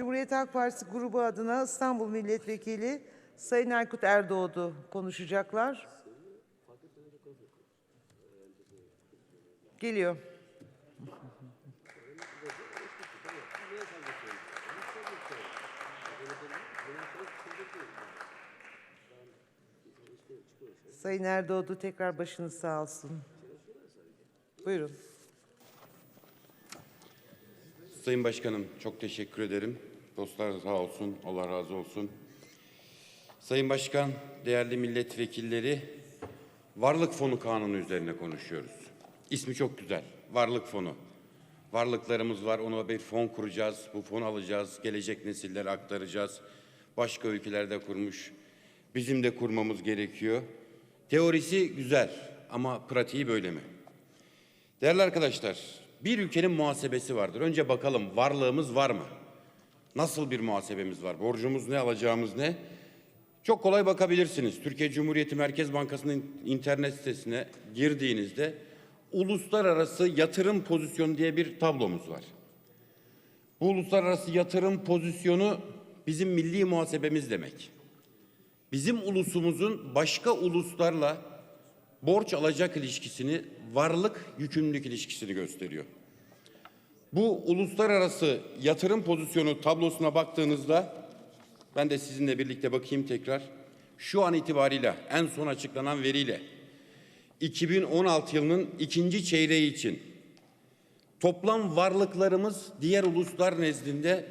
Cumhuriyet Halk Partisi grubu adına İstanbul Milletvekili Sayın Erkut Erdoğdu konuşacaklar. Geliyor. Sayın Erdoğdu tekrar başınız sağ olsun. Buyurun. Sayın Başkanım çok teşekkür ederim. Dostlar sağ olsun, Allah razı olsun. Sayın Başkan, değerli milletvekilleri, Varlık Fonu Kanunu üzerine konuşuyoruz. İsmi çok güzel, Varlık Fonu. Varlıklarımız var, ona bir fon kuracağız, bu fonu alacağız, gelecek nesillere aktaracağız. Başka ülkelerde kurmuş, bizim de kurmamız gerekiyor. Teorisi güzel ama pratiği böyle mi? Değerli arkadaşlar, bir ülkenin muhasebesi vardır. Önce bakalım varlığımız var mı? Nasıl bir muhasebemiz var? Borcumuz ne, alacağımız ne? Çok kolay bakabilirsiniz. Türkiye Cumhuriyeti Merkez Bankası'nın internet sitesine girdiğinizde uluslararası yatırım pozisyonu diye bir tablomuz var. Bu uluslararası yatırım pozisyonu bizim milli muhasebemiz demek. Bizim ulusumuzun başka uluslarla borç alacak ilişkisini, varlık yükümlülük ilişkisini gösteriyor. Bu uluslararası yatırım pozisyonu tablosuna baktığınızda ben de sizinle birlikte bakayım tekrar. Şu an itibariyle en son açıklanan veriyle 2016 yılının ikinci çeyreği için toplam varlıklarımız diğer uluslar nezdinde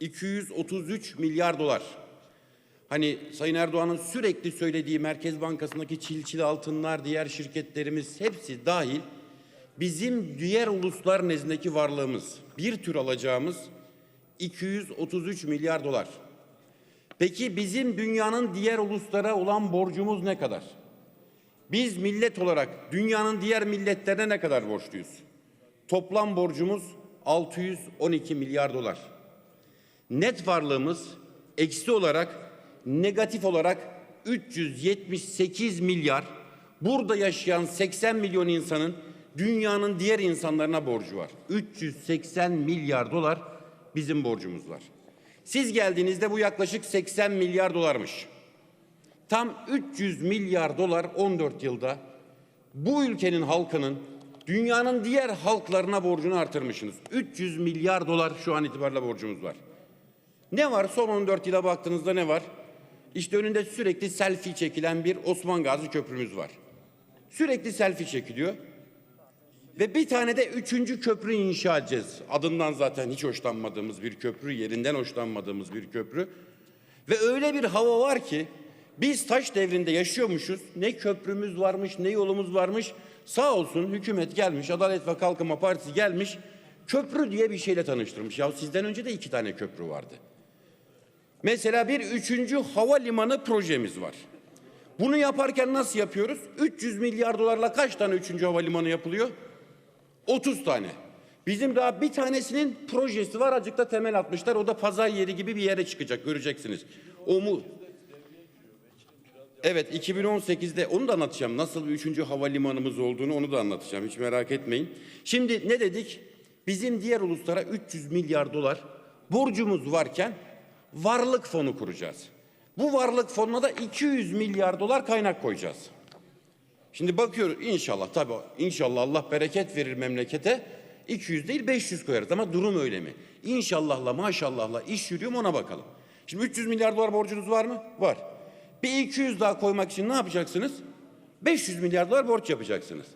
233 milyar dolar. Hani Sayın Erdoğan'ın sürekli söylediği Merkez Bankası'ndaki çilçili altınlar, diğer şirketlerimiz hepsi dahil bizim diğer uluslar nezdindeki varlığımız bir tür alacağımız 233 milyar dolar. Peki bizim dünyanın diğer uluslara olan borcumuz ne kadar? Biz millet olarak dünyanın diğer milletlerine ne kadar borçluyuz? Toplam borcumuz 612 milyar dolar. Net varlığımız eksi olarak negatif olarak 378 milyar burada yaşayan 80 milyon insanın dünyanın diğer insanlarına borcu var. 380 milyar dolar bizim borcumuz var. Siz geldiğinizde bu yaklaşık 80 milyar dolarmış. Tam 300 milyar dolar 14 yılda bu ülkenin halkının dünyanın diğer halklarına borcunu artırmışsınız. 300 milyar dolar şu an itibariyle borcumuz var. Ne var? Son 14 yıla baktığınızda ne var? İşte önünde sürekli selfie çekilen bir Osman Gazi Köprümüz var. Sürekli selfie çekiliyor. Ve bir tane de üçüncü köprü inşa edeceğiz. Adından zaten hiç hoşlanmadığımız bir köprü, yerinden hoşlanmadığımız bir köprü. Ve öyle bir hava var ki biz taş devrinde yaşıyormuşuz. Ne köprümüz varmış, ne yolumuz varmış. Sağ olsun hükümet gelmiş, Adalet ve Kalkınma Partisi gelmiş. Köprü diye bir şeyle tanıştırmış. Ya sizden önce de iki tane köprü vardı. Mesela bir üçüncü havalimanı projemiz var. Bunu yaparken nasıl yapıyoruz? 300 milyar dolarla kaç tane üçüncü havalimanı yapılıyor? 30 tane. Bizim daha bir tanesinin projesi var. Azıcık temel atmışlar. O da pazar yeri gibi bir yere çıkacak. Göreceksiniz. O mu? Evet 2018'de onu da anlatacağım. Nasıl bir üçüncü havalimanımız olduğunu onu da anlatacağım. Hiç merak etmeyin. Şimdi ne dedik? Bizim diğer uluslara 300 milyar dolar borcumuz varken varlık fonu kuracağız. Bu varlık fonuna da 200 milyar dolar kaynak koyacağız. Şimdi bakıyoruz inşallah tabii inşallah Allah bereket verir memlekete. 200 değil 500 koyarız ama durum öyle mi? İnşallahla maşallahla iş yürüyor mu ona bakalım. Şimdi 300 milyar dolar borcunuz var mı? Var. Bir 200 daha koymak için ne yapacaksınız? 500 milyar dolar borç yapacaksınız.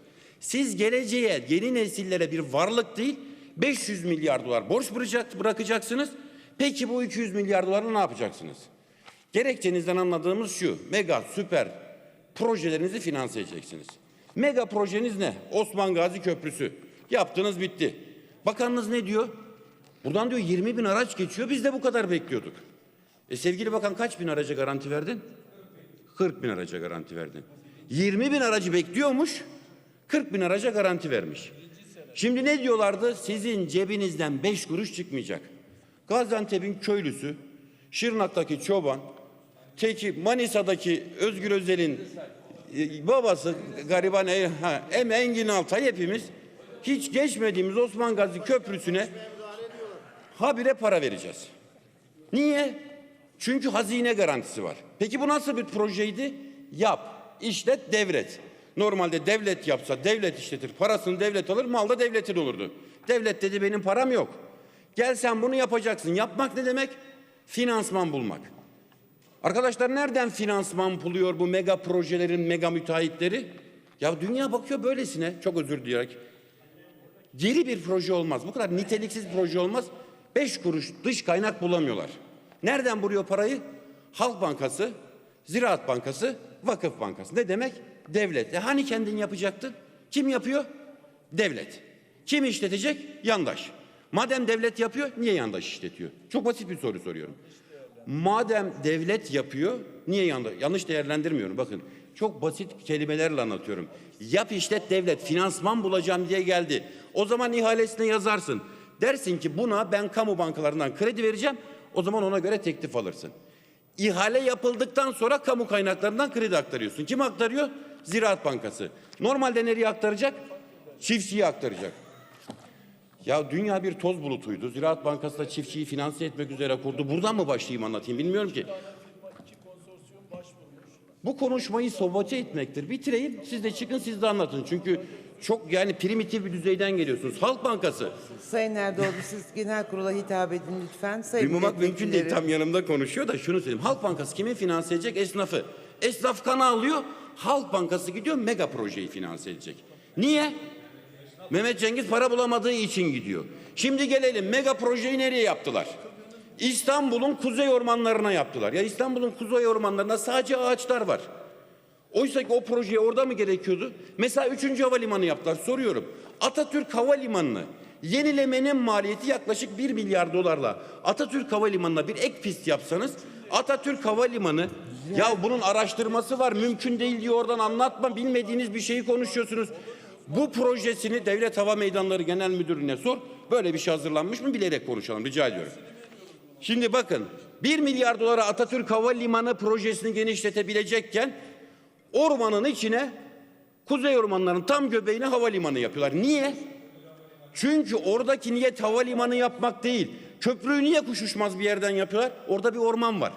Siz geleceğe yeni nesillere bir varlık değil 500 milyar dolar borç bırakacak- bırakacaksınız. Peki bu 200 milyar dolarla ne yapacaksınız? Gerekçenizden anladığımız şu. Mega süper projelerinizi finanse edeceksiniz. Mega projeniz ne? Osman Gazi Köprüsü. Yaptınız bitti. Bakanınız ne diyor? Buradan diyor 20 bin araç geçiyor. Biz de bu kadar bekliyorduk. E sevgili bakan kaç bin araca garanti verdin? 40 bin araca garanti verdin. 20 bin aracı bekliyormuş. 40 bin araca garanti vermiş. Şimdi ne diyorlardı? Sizin cebinizden 5 kuruş çıkmayacak. Gaziantep'in köylüsü, Şırnak'taki çoban, Teki Manisa'daki Özgür Özel'in e, babası gariban e, ha, Em Engin Altay hepimiz hiç geçmediğimiz Osman Gazi Köprüsü'ne habire para vereceğiz. Niye? Çünkü hazine garantisi var. Peki bu nasıl bir projeydi? Yap, işlet, devret. Normalde devlet yapsa devlet işletir, parasını devlet alır, mal da devletin olurdu. Devlet dedi benim param yok. Gel sen bunu yapacaksın. Yapmak ne demek? Finansman bulmak. Arkadaşlar nereden finansman buluyor bu mega projelerin mega müteahhitleri? Ya dünya bakıyor böylesine. Çok özür dileyerek. Geri bir proje olmaz. Bu kadar niteliksiz proje olmaz. Beş kuruş dış kaynak bulamıyorlar. Nereden buluyor parayı? Halk Bankası, Ziraat Bankası, Vakıf Bankası. Ne demek? Devlet. E hani kendin yapacaktın? Kim yapıyor? Devlet. Kim işletecek? Yandaş. Madem devlet yapıyor, niye yandaş işletiyor? Çok basit bir soru soruyorum. Madem devlet yapıyor, niye yandaş? Yanlış değerlendirmiyorum. Bakın çok basit kelimelerle anlatıyorum. Yap işlet devlet, finansman bulacağım diye geldi. O zaman ihalesine yazarsın. Dersin ki buna ben kamu bankalarından kredi vereceğim. O zaman ona göre teklif alırsın. İhale yapıldıktan sonra kamu kaynaklarından kredi aktarıyorsun. Kim aktarıyor? Ziraat Bankası. Normalde nereye aktaracak? Çiftçiye aktaracak. Ya dünya bir toz bulutuydu. Ziraat Bankası da çiftçiyi finanse etmek üzere kurdu. Buradan mı başlayayım anlatayım bilmiyorum ki. Bu konuşmayı sobote etmektir. Bitireyim siz de çıkın siz de anlatın. Çünkü çok yani primitif bir düzeyden geliyorsunuz. Halk Bankası. Sayın Erdoğdu siz genel kurula hitap edin lütfen. Sayın Duymamak mümkün değil. Tam yanımda konuşuyor da şunu söyleyeyim. Halk Bankası kimi finanse edecek? Esnafı. Esnaf kan alıyor. Halk Bankası gidiyor mega projeyi finanse edecek. Niye? Mehmet Cengiz para bulamadığı için gidiyor. Şimdi gelelim mega projeyi nereye yaptılar? İstanbul'un kuzey ormanlarına yaptılar. Ya İstanbul'un kuzey ormanlarında sadece ağaçlar var. Oysa ki o projeye orada mı gerekiyordu? Mesela 3. havalimanı yaptılar. Soruyorum. Atatürk Havalimanı'nı yenilemenin maliyeti yaklaşık 1 milyar dolarla Atatürk Havalimanı'na bir ek pist yapsanız Atatürk Havalimanı ya bunun araştırması var mümkün değil diye oradan anlatma bilmediğiniz bir şeyi konuşuyorsunuz. Bu projesini Devlet Hava Meydanları Genel Müdürlüğü'ne sor. Böyle bir şey hazırlanmış mı bilerek konuşalım rica ediyorum. Şimdi bakın 1 milyar dolara Atatürk Havalimanı projesini genişletebilecekken ormanın içine kuzey ormanlarının tam göbeğine havalimanı yapıyorlar. Niye? Çünkü oradaki niyet havalimanı yapmak değil. Köprüyü niye kuşuşmaz bir yerden yapıyorlar? Orada bir orman var.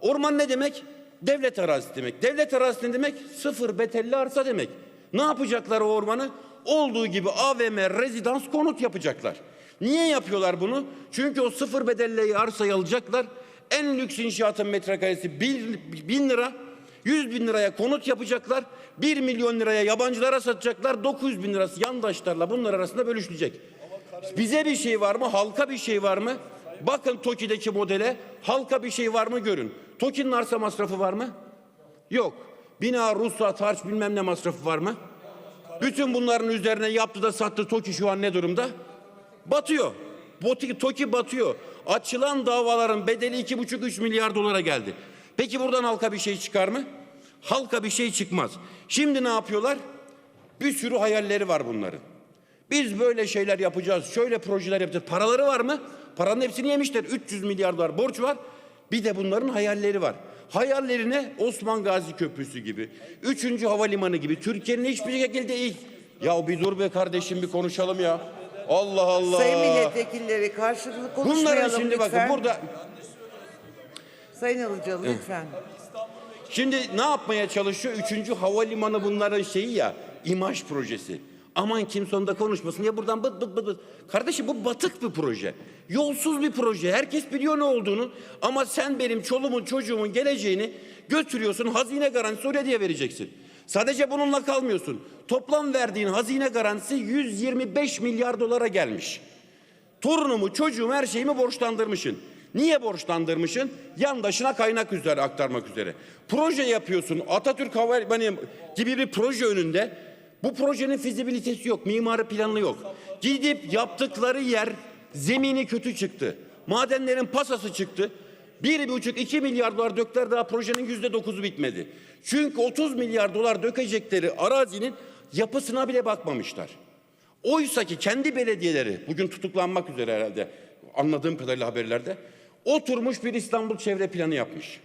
Orman ne demek? Devlet arazisi demek. Devlet arazisi demek? Sıfır betelli arsa demek. Ne yapacaklar o ormanı? Olduğu gibi AVM, rezidans, konut yapacaklar. Niye yapıyorlar bunu? Çünkü o sıfır bedelli arsayı alacaklar. En lüks inşaatın metrekaresi bin, bin lira. 100 bin liraya konut yapacaklar. 1 milyon liraya yabancılara satacaklar. 900 bin lirası yandaşlarla bunlar arasında bölüşülecek. Bize bir şey var mı? Halka bir şey var mı? Bakın TOKİ'deki modele halka bir şey var mı görün. TOKİ'nin arsa masrafı var mı? Yok. Bina, ruhsat, harç bilmem ne masrafı var mı? Bütün bunların üzerine yaptı da sattı TOKİ şu an ne durumda? Batıyor. Boti- TOKİ batıyor. Açılan davaların bedeli iki buçuk üç milyar dolara geldi. Peki buradan halka bir şey çıkar mı? Halka bir şey çıkmaz. Şimdi ne yapıyorlar? Bir sürü hayalleri var bunların. Biz böyle şeyler yapacağız, şöyle projeler yapacağız. Paraları var mı? Paranın hepsini yemişler. 300 milyar dolar borç var. Bir de bunların hayalleri var. Hayallerine Osman Gazi Köprüsü gibi, 3. Havalimanı gibi, Türkiye'nin hiçbir şekilde ilk... Ya bir dur be kardeşim bir konuşalım ya. Allah Allah. Sayın milletvekilleri karşılıklı konuşmayalım Bunların şimdi lütfen. bakın burada Sayın Ilıcalı lütfen. Şimdi ne yapmaya çalışıyor? Üçüncü havalimanı bunların şeyi ya, imaj projesi. Aman kimse onda konuşmasın ya buradan bıt bıt bıt. Kardeşim bu batık bir proje. Yolsuz bir proje. Herkes biliyor ne olduğunu. Ama sen benim çoluğumun çocuğumun geleceğini götürüyorsun. Hazine garantisi oraya diye vereceksin. Sadece bununla kalmıyorsun. Toplam verdiğin hazine garantisi 125 milyar dolara gelmiş. Torunumu, çocuğumu, her şeyimi borçlandırmışsın. Niye borçlandırmışsın? Yandaşına kaynak üzere aktarmak üzere. Proje yapıyorsun. Atatürk Havalimanı gibi bir proje önünde. Bu projenin fizibilitesi yok. Mimari planı yok. Gidip yaptıkları yer zemini kötü çıktı. Madenlerin pasası çıktı. Bir buçuk iki milyar dolar döktüler daha projenin yüzde dokuzu bitmedi. Çünkü 30 milyar dolar dökecekleri arazinin yapısına bile bakmamışlar. Oysa ki kendi belediyeleri bugün tutuklanmak üzere herhalde anladığım kadarıyla haberlerde oturmuş bir İstanbul çevre planı yapmış.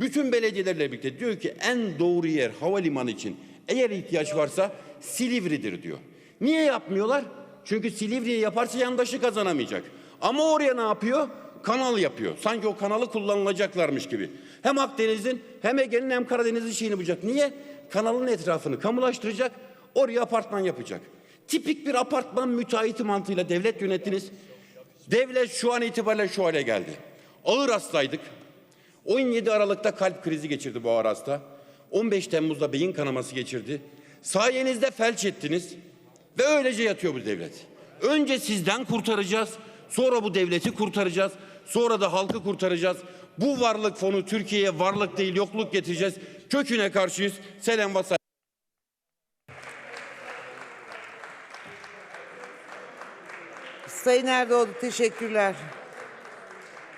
Bütün belediyelerle birlikte diyor ki en doğru yer havalimanı için eğer ihtiyaç varsa Silivri'dir diyor. Niye yapmıyorlar? Çünkü Silivri'yi yaparsa yandaşı kazanamayacak. Ama oraya ne yapıyor? kanal yapıyor. Sanki o kanalı kullanılacaklarmış gibi. Hem Akdeniz'in hem Ege'nin hem Karadeniz'in şeyini bulacak. Niye? Kanalın etrafını kamulaştıracak, oraya apartman yapacak. Tipik bir apartman müteahhiti mantığıyla devlet yönettiniz. Devlet şu an itibariyle şu hale geldi. Ağır hastaydık. 17 Aralık'ta kalp krizi geçirdi bu ağır hasta. 15 Temmuz'da beyin kanaması geçirdi. Sayenizde felç ettiniz ve öylece yatıyor bu devlet. Önce sizden kurtaracağız, sonra bu devleti kurtaracağız, sonra da halkı kurtaracağız. Bu varlık fonu Türkiye'ye varlık değil yokluk getireceğiz. Köküne karşıyız. Selam ve saygı. Sayın Erdoğdu teşekkürler.